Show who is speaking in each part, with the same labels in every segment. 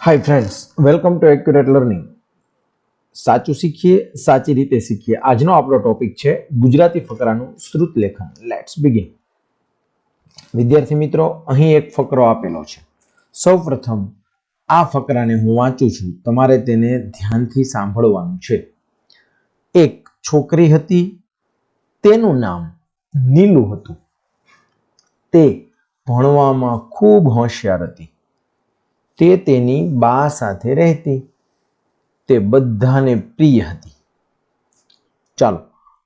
Speaker 1: Hi friends welcome to accurate learning સાચું શીખીએ, સાચી રીતે શીખીએ. આજનો આપણો ટોપિક છે ગુજરાતી ફકરાનું શ્રુત લેખન. લેટ્સ બિગિન વિદ્યાર્થી મિત્રો, અહીં એક ફકરો આપેલો છે. સૌ પ્રથમ આ ફકરાને હું વાંચું છું. તમારે તેને ધ્યાનથી સાંભળવાનું છે. એક છોકરી હતી, તેનું નામ નીલુ હતું. તે ભણવામાં ખૂબ હોશિયાર હતી. તે તેની બા સાથે રહેતી. તે બધાને પ્રિય હતી. ચાલો,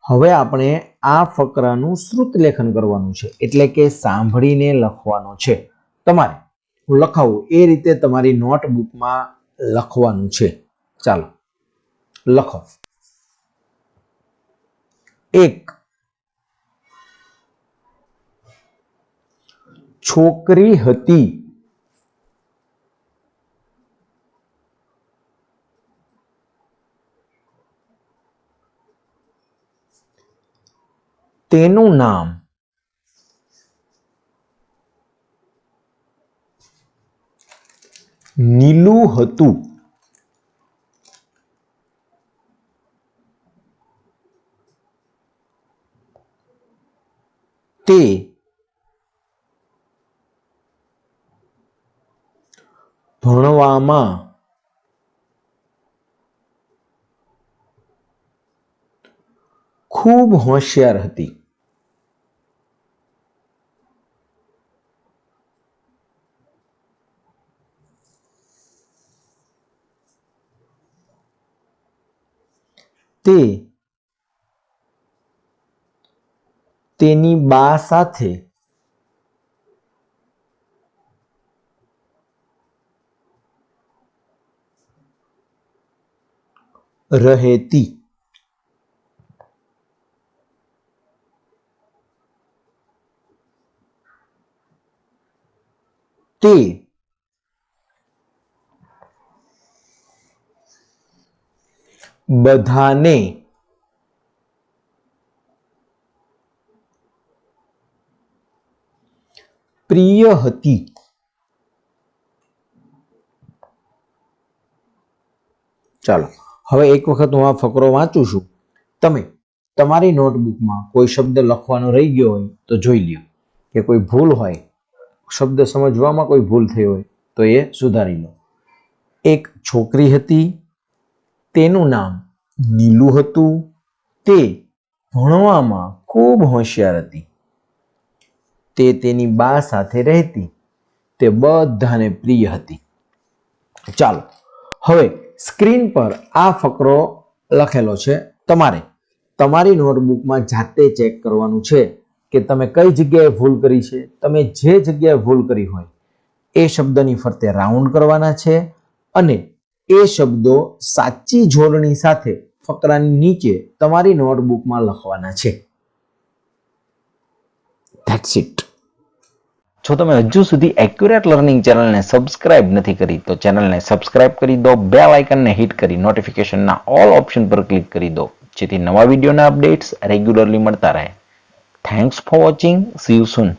Speaker 1: હવે આપણે આ ફકરાનું શ્રુત લેખન કરવાનું છે. એટલે કે સાંભળીને લખવાનો છે. તમારે લખાવું. એ રીતે તમારી નોટબુકમાં લખવાનું છે. ચાલો, લખો. એક. છોકરી હતી. તેનું નામ નીલુ હતું. તે ભણવામાં ખૂબ હોશિયાર હતી. તે તેની બા સાથે રહેતી. તે બધાને. પ્રિય હતી. ચાલો, હવે એક વખત હું આ ફકરો વાંચું છું. તમે, તમારી નોટબુકમાં કોઈ શબ્દ લખવાનો રહી ગયો હોય તો જોઈ લ્યો. કે કોઈ ભૂલ હોય, શબ્દ સમજવામાં કોઈ ભૂલ થઈ હોય તો એ સુધારી લો. એક છોકરી હતી તેનું નામ નીલુ હતું. તે ભણવામાં ખૂબ હોશિયાર હતી. તે તેની બા સાથે રહેતી. તે બધાને પ્રિય હતી. ચાલો, હવે સ્ક્રીન પર આ ફકરો લખેલો છે તમારે. તમારી નોટબુકમાં જાતે ચેક કરવાનું છે કે તમે કઈ જગ્યાએ ભૂલ કરી છે. તમે જે જગ્યાએ ભૂલ કરી હોય, એ શબ્દની ફરતે રાઉન્ડ કરવાના છે અને એ શબ્દો સાચી જોડણી સાથે ફકરાની નીચે તમારી નોટબુકમાં લખવાના છે.
Speaker 2: જો તમે હજુ સુધી એક્યુરેટ લર્નિંગ ચેનલને સબસ્ક્રાઇબ નથી કરી, તો ચેનલને સબસ્ક્રાઇબ કરી દો, બે આઇકનને હિટ કરી નોટિફિકેશનના ઓલ ઓપ્શન પર ક્લિક કરી દો, જેથી નવા વિડીયોના અપડેટ્સ રેગ્યુલરલી મળતા રહે. Thanks for watching see you soon